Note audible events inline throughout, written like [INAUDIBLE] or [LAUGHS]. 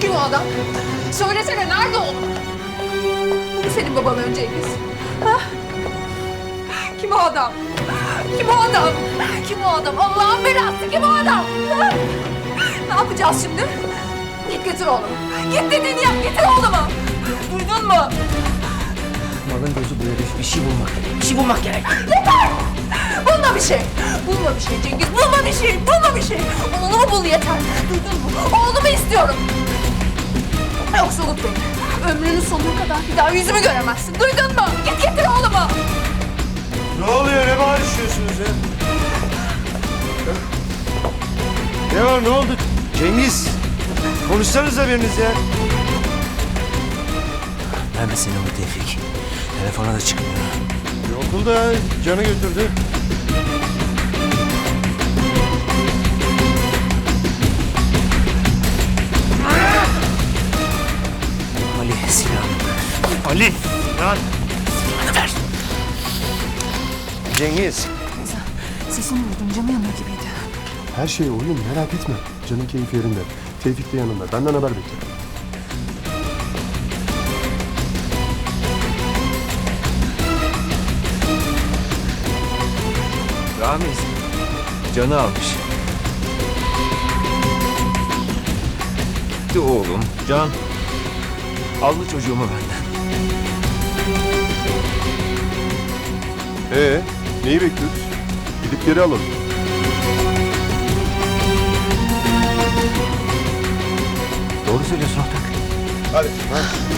Kim o adam? Söylesene nerede o? Bu mu senin baban önce Cengiz? Ha? Kim o adam? Kim o adam? Kim o adam? Allah'ın belası kim o adam? Ha? Ne yapacağız şimdi? Git getir oğlumu. Git dediğini yap getir oğlumu. Duydun mu? Malın gözü herif. Bir şey bulmak gerek. Bir şey bulmak gerek. Bulma bir şey. Bulma bir şey Cengiz. Bulma bir şey. Bulma bir şey. Oğlumu bul yeter. Duydun mu? Oğlumu istiyorum. Yoksa unut beni. Ömrünün sonuna kadar bir daha yüzümü göremezsin. Duydun mu? Git getir oğlumu. Ne oluyor? Ne bağırışıyorsunuz ya? Ne var? Ne oldu? Cengiz! Konuşsanıza biriniz ya. Nerede senin bu Tevfik? Telefona da çıkmıyor. Okulda canı götürdü. Ali! Lan! Silahını ver. Cengiz! Sesini duydum. Camı yanıyor gibiydi. Her şey oyun merak etme. Canın keyfi yerinde. Tevfik de yanında. Benden haber bekle. Ramiz. Canı almış. Gitti oğlum. Can. Aldı çocuğumu benden. Ee, neyi bekliyoruz? Gidip geri alalım. Doğru söylüyorsun ortak. Hadi. hadi.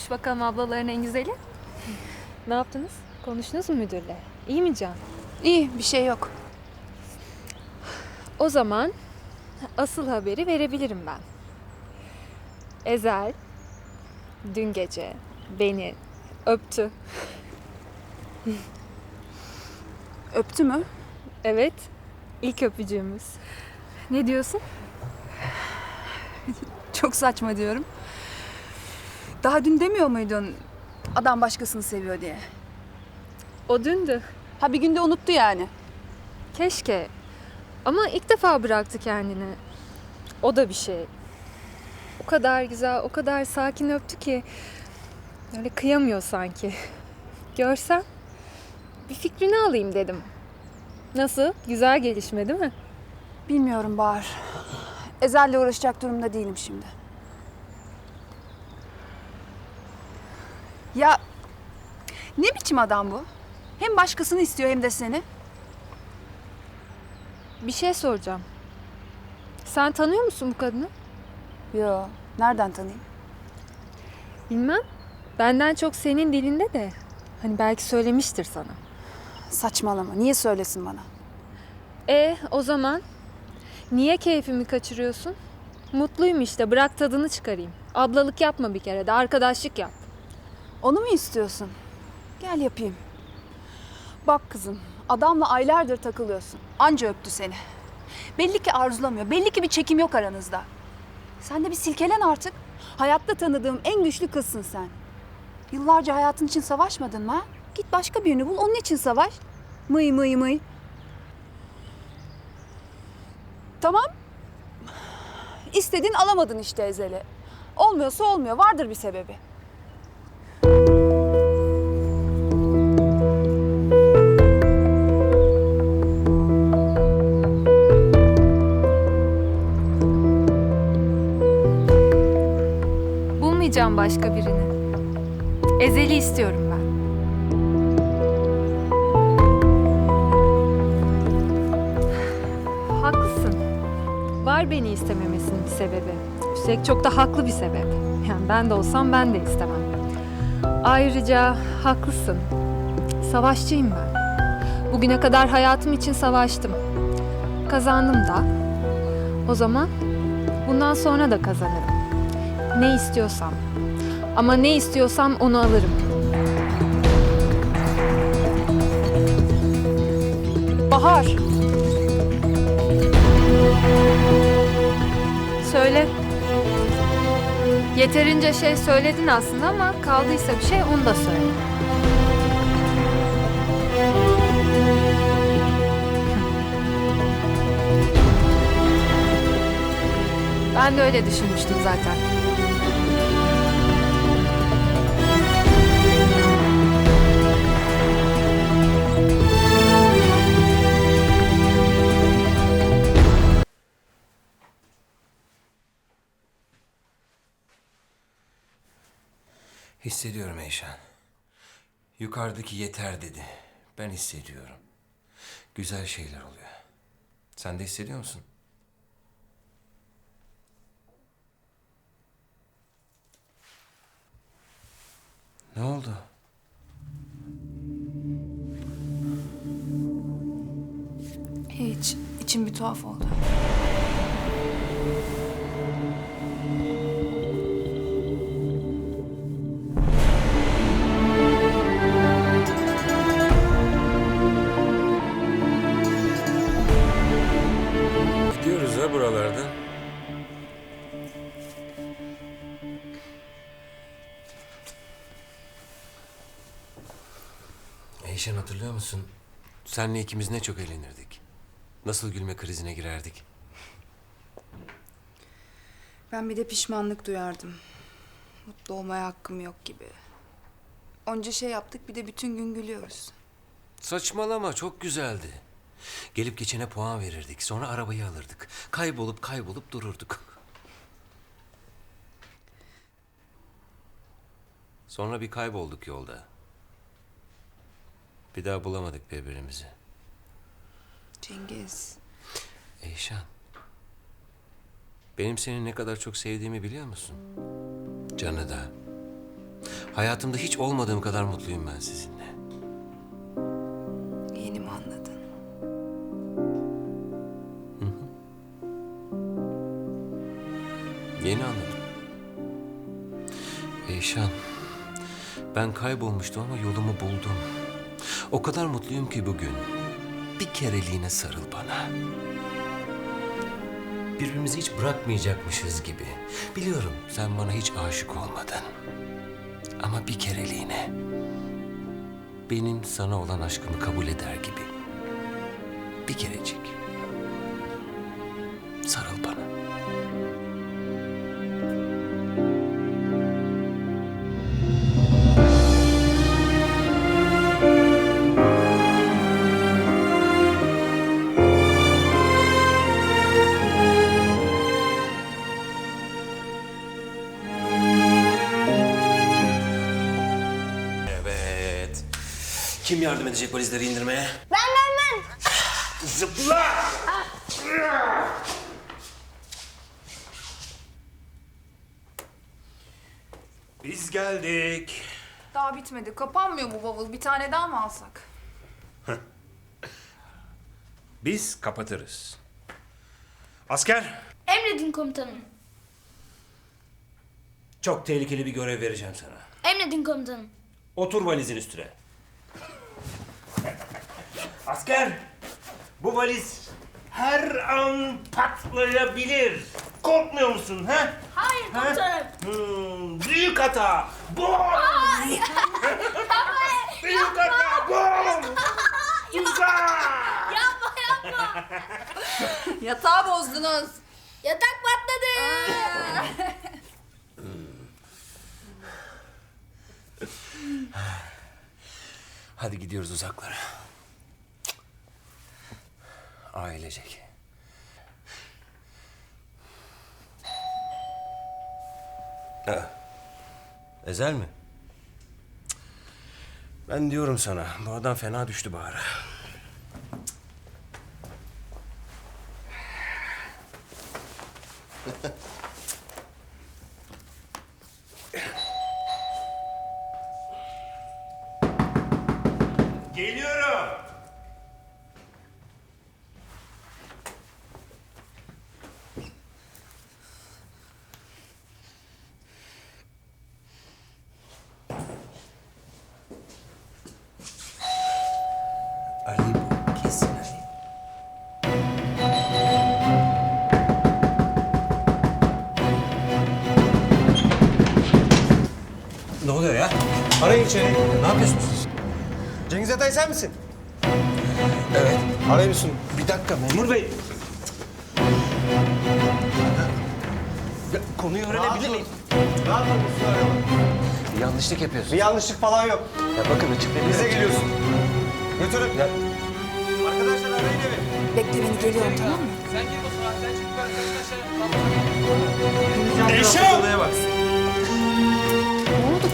Ne yapıyormuş bakalım ablaların en güzeli? ne yaptınız? Konuştunuz mu müdürle? İyi mi Can? İyi bir şey yok. O zaman asıl haberi verebilirim ben. Ezel dün gece beni öptü. Öptü mü? Evet, ilk öpücüğümüz. Ne diyorsun? Çok saçma diyorum. Daha dün demiyor muydun adam başkasını seviyor diye? O dündü. Ha bir günde unuttu yani. Keşke. Ama ilk defa bıraktı kendini. O da bir şey. O kadar güzel, o kadar sakin öptü ki. Öyle kıyamıyor sanki. Görsem bir fikrini alayım dedim. Nasıl? Güzel gelişme değil mi? Bilmiyorum Bahar. Ezel'le uğraşacak durumda değilim şimdi. Ya ne biçim adam bu? Hem başkasını istiyor hem de seni. Bir şey soracağım. Sen tanıyor musun bu kadını? Yo, nereden tanıyayım? Bilmem. Benden çok senin dilinde de. Hani belki söylemiştir sana. Saçmalama. Niye söylesin bana? E o zaman niye keyfimi kaçırıyorsun? Mutluyum işte. Bırak tadını çıkarayım. Ablalık yapma bir kere de arkadaşlık yap. Onu mu istiyorsun? Gel yapayım. Bak kızım, adamla aylardır takılıyorsun. Anca öptü seni. Belli ki arzulamıyor. Belli ki bir çekim yok aranızda. Sen de bir silkelen artık. Hayatta tanıdığım en güçlü kızsın sen. Yıllarca hayatın için savaşmadın mı? Git başka birini bul, onun için savaş. Mıy mıy mıy. Tamam. İstedin alamadın işte Ezel'i. Olmuyorsa olmuyor. Vardır bir sebebi. Bulmayacağım başka birini. Ezeli istiyorum ben. Haklısın. Var beni istememesinin bir sebebi. Üstelik çok da haklı bir sebep. Yani ben de olsam ben de istemem. Ayrıca haklısın. Savaşçıyım ben. Bugüne kadar hayatım için savaştım. Kazandım da. O zaman Bundan sonra da kazanırım. Ne istiyorsam. Ama ne istiyorsam onu alırım. Bahar. Söyle. Yeterince şey söyledin aslında ama kaldıysa bir şey onu da söyle. Ben de öyle düşünmüştüm zaten. Hissediyorum Eyşan. Yukarıdaki yeter dedi. Ben hissediyorum. Güzel şeyler oluyor. Sen de hissediyor musun? Ne oldu? Hiç. içim bir tuhaf oldu. Senle ikimiz ne çok eğlenirdik. Nasıl gülme krizine girerdik. Ben bir de pişmanlık duyardım. Mutlu olmaya hakkım yok gibi. Onca şey yaptık bir de bütün gün gülüyoruz. Saçmalama çok güzeldi. Gelip geçene puan verirdik. Sonra arabayı alırdık. Kaybolup kaybolup dururduk. Sonra bir kaybolduk yolda. Bir daha bulamadık birbirimizi. Cengiz. Eyşan. Benim seni ne kadar çok sevdiğimi biliyor musun? Canı da. Hayatımda hiç olmadığım kadar mutluyum ben sizinle. Yeni mi anladın? Yeni anladım. Eyşan, ben kaybolmuştum ama yolumu buldum. O kadar mutluyum ki bugün. Bir kereliğine sarıl bana. Birbirimizi hiç bırakmayacakmışız gibi. Biliyorum sen bana hiç aşık olmadın. Ama bir kereliğine. Benim sana olan aşkımı kabul eder gibi. Bir kerecik. Sarıl bana. Kim yardım edecek valizleri indirmeye? Ben ben ben. Zıpla! Biz geldik. Daha bitmedi. Kapanmıyor bu bavul. Bir tane daha mı alsak? [LAUGHS] Biz kapatırız. Asker, Emredin komutanım. çok tehlikeli bir görev vereceğim sana. Emredin komutanım. Otur valizin üstüne. Asker, bu valiz her an patlayabilir. Korkmuyor musun ha? Hayır komutanım. Hmm, büyük hata. Bom! [LAUGHS] büyük hata. Bom! [LAUGHS] Uzak! Yapma yapma. [LAUGHS] Yatağı bozdunuz. Yatak patladı. Hadi gidiyoruz uzaklara. Ailecek. Ha. Ezel mi? Cık. Ben diyorum sana, bu adam fena düştü Bahar'a. [LAUGHS] Arayın içeri. Ne yapıyorsunuz siz? Cengiz Atay sen misin? Evet. Arayın Müslüm. Bir dakika memur bey. Ya, konuyu öğrenebilir miyim? Müslüm arama. Bir yanlışlık yapıyorsun. Bir yanlışlık falan yok. Ya bakın açıklayayım. Bize geliyorsun. Götürün. Arkadaşlar arayın evi. Bekle beni geliyorum tamam mı? Eşan! Ne oldu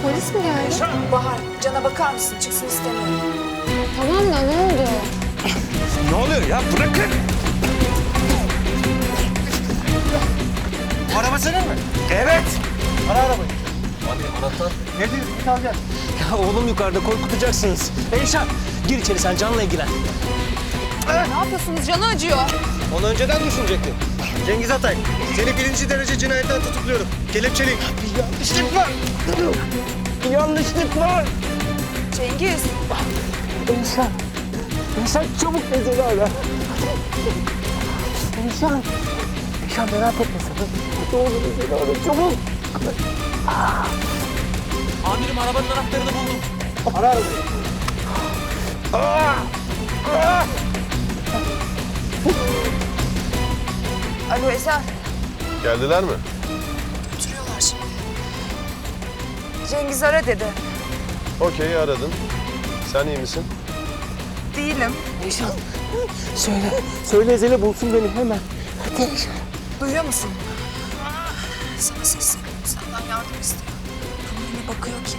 polis mi geldi? Bahar, cana bakar mısın? Çıksın istemiyorum. Tamam da ne oldu? Ne oluyor ya? Bırakın. Bu araba senin mi? Evet. Ara arabayı. Amirim anahtar. Ne diyorsun? Kalacak. Ya oğlum yukarıda korkutacaksınız. Eyşan gir içeri sen canla ilgilen. Ne yapıyorsunuz? Canı acıyor. Onu önceden düşünecektin. Cengiz Atay, seni birinci derece cinayetten tutukluyorum. Kelepçeliyim. Bir yanlışlık var. Bir yanlışlık var. Cengiz. Eyşan. Eyşan çabuk Ezel'i ara. Eyşan. Eyşan merak etme sakın. Ne olur Ezel'i ara çabuk. Amirim arabanın anahtarını buldum. Ara arabayı. Alo Ezel. Geldiler mi? Oturuyorlar şimdi. Cengiz ara dedi. Okey aradın. Sen iyi misin? Değilim. Eyşan. Söyle. Söyle Ezel'e bulsun beni hemen. Hadi Eyşan. Duyuyor musun? Sana sesleniyorum. Senden yardım istiyor. Yine bakıyor ki.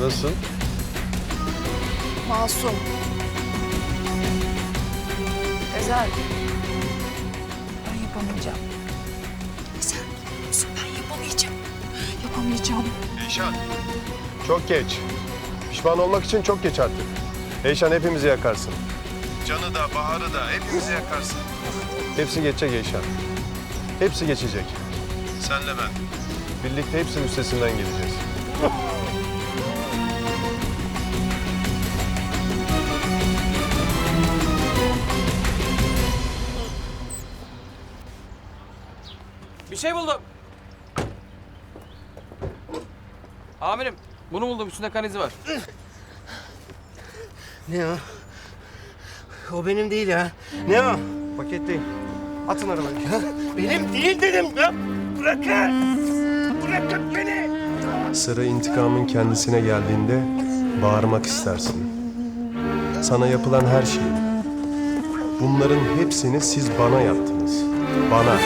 Nasıl? Masum. Ezel. Yapamayacağım. Ezel biliyor musun? Ben yapamayacağım. Yapamayacağım. Eyşan. Çok geç. Pişman olmak için çok geç artık. Eyşan hepimizi yakarsın. Canı da, Bahar'ı da hepimizi yakarsın. Hepsi geçecek Eyşan. Hepsi geçecek. Senle ben. Birlikte hepsinin üstesinden geleceğiz. Bir şey buldum. Amirim bunu buldum üstünde kan izi var. Ne o? O benim değil ya. Ne o? Paketteyim. Atın arabayı. Benim değil dedim ya. Bırakın. Bırakın beni. Sıra intikamın kendisine geldiğinde bağırmak istersin. Sana yapılan her şeyi. Bunların hepsini siz bana yaptınız. Bana.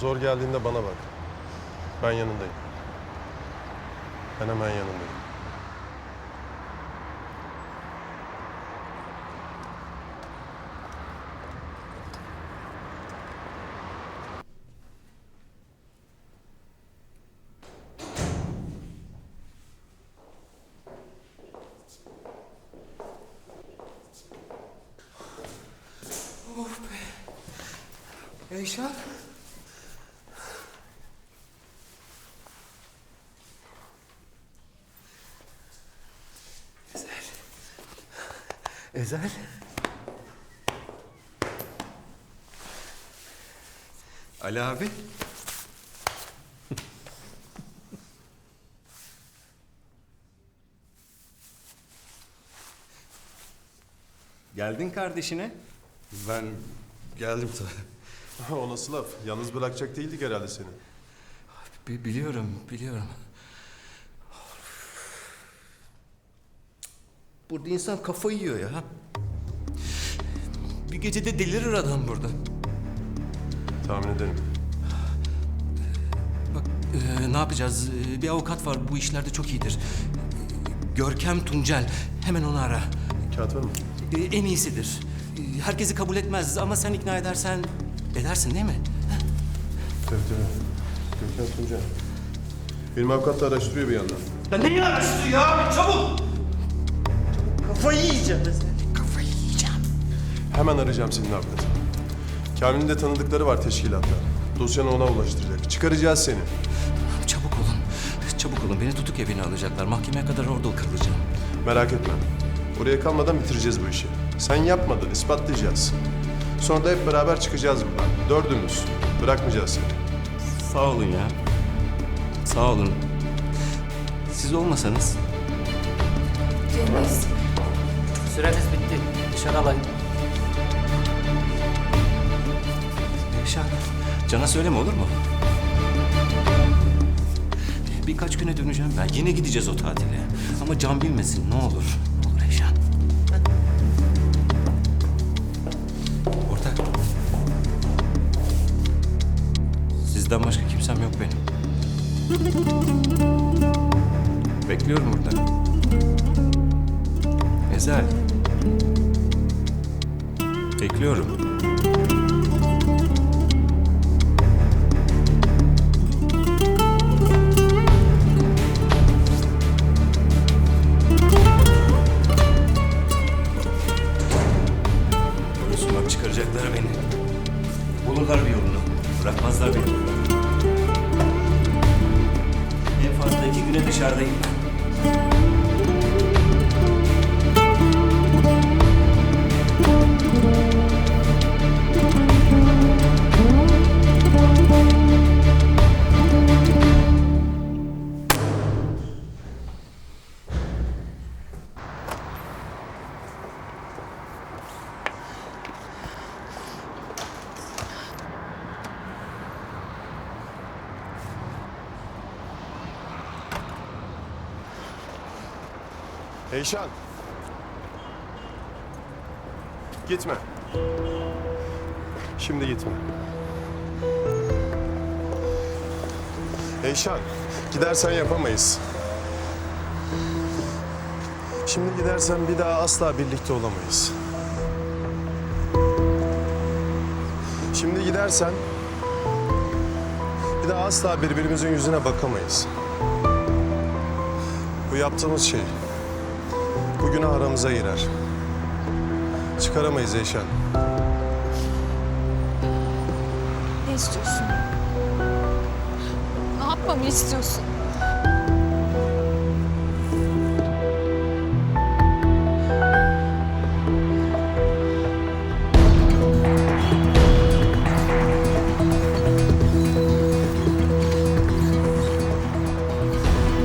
Zor geldiğinde bana bak. Ben yanındayım. Ben hemen yanındayım. Eyşan. Ezel. Ali abi. Geldin kardeşine. Ben geldim [LAUGHS] tabii. o nasıl laf? Yalnız bırakacak değildik herhalde seni. Bi- biliyorum, biliyorum. Burada insan kafayı yiyor ya. Bir gecede delirir adam burada. Tahmin ederim. Bak e, ne yapacağız? E, bir avukat var bu işlerde çok iyidir. E, Görkem Tuncel. Hemen onu ara. Kağıt var mı? E, en iyisidir. E, herkesi kabul etmez ama sen ikna edersen edersin değil mi? Tabii tabii. Gökhan Tunca. Benim avukat da araştırıyor bir yandan. Ya neyi araştırıyor abi çabuk. Kafayı yiyeceğim ben seni. Hemen arayacağım senin avukatı. Kamil'in de tanıdıkları var teşkilatta. Dosyanı ona ulaştıracak. Çıkaracağız seni. Çabuk olun. Çabuk olun. Beni tutuk evine alacaklar. Mahkemeye kadar orada kalacağım. Merak etme. Oraya kalmadan bitireceğiz bu işi. Sen yapmadın, ispatlayacağız. Sonra da hep beraber çıkacağız buradan. Dördümüz. Bırakmayacağız seni. Sağ olun ya. Sağ olun. Siz olmasanız Cengiz. Süreniz bitti. Dışarı alayım. Yaşar, Can'a söyleme olur mu? Birkaç güne döneceğim ben. Yine gideceğiz o tatile. Ama Can bilmesin ne olur. Olur. Ortak. Sizden başka kimsem yok benim. Bekliyorum burada. Ezel. Bekliyorum. Bak çıkaracaklar beni. Bulurlar bir yolunu. Bırakmazlar beni. En fazla iki güne dışarıdayım ben. Eyşan. Gitme. Şimdi gitme. Eyşan, gidersen yapamayız. Şimdi gidersen bir daha asla birlikte olamayız. Şimdi gidersen bir daha asla birbirimizin yüzüne bakamayız. Bu yaptığımız şey bu günah aramıza girer. Çıkaramayız Eyşan. Ne istiyorsun? Ne yapmamı istiyorsun?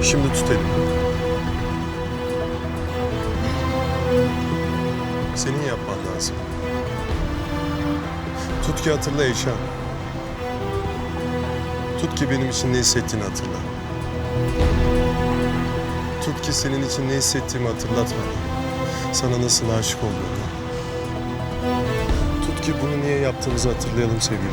Şimdi tut elimi. Ki hatırla Eyşan. Tut ki benim için ne hissettiğini hatırla. Tut ki senin için ne hissettiğimi hatırlatma. Sana nasıl aşık olduğumu. Tut ki bunu niye yaptığımızı hatırlayalım sevgilim.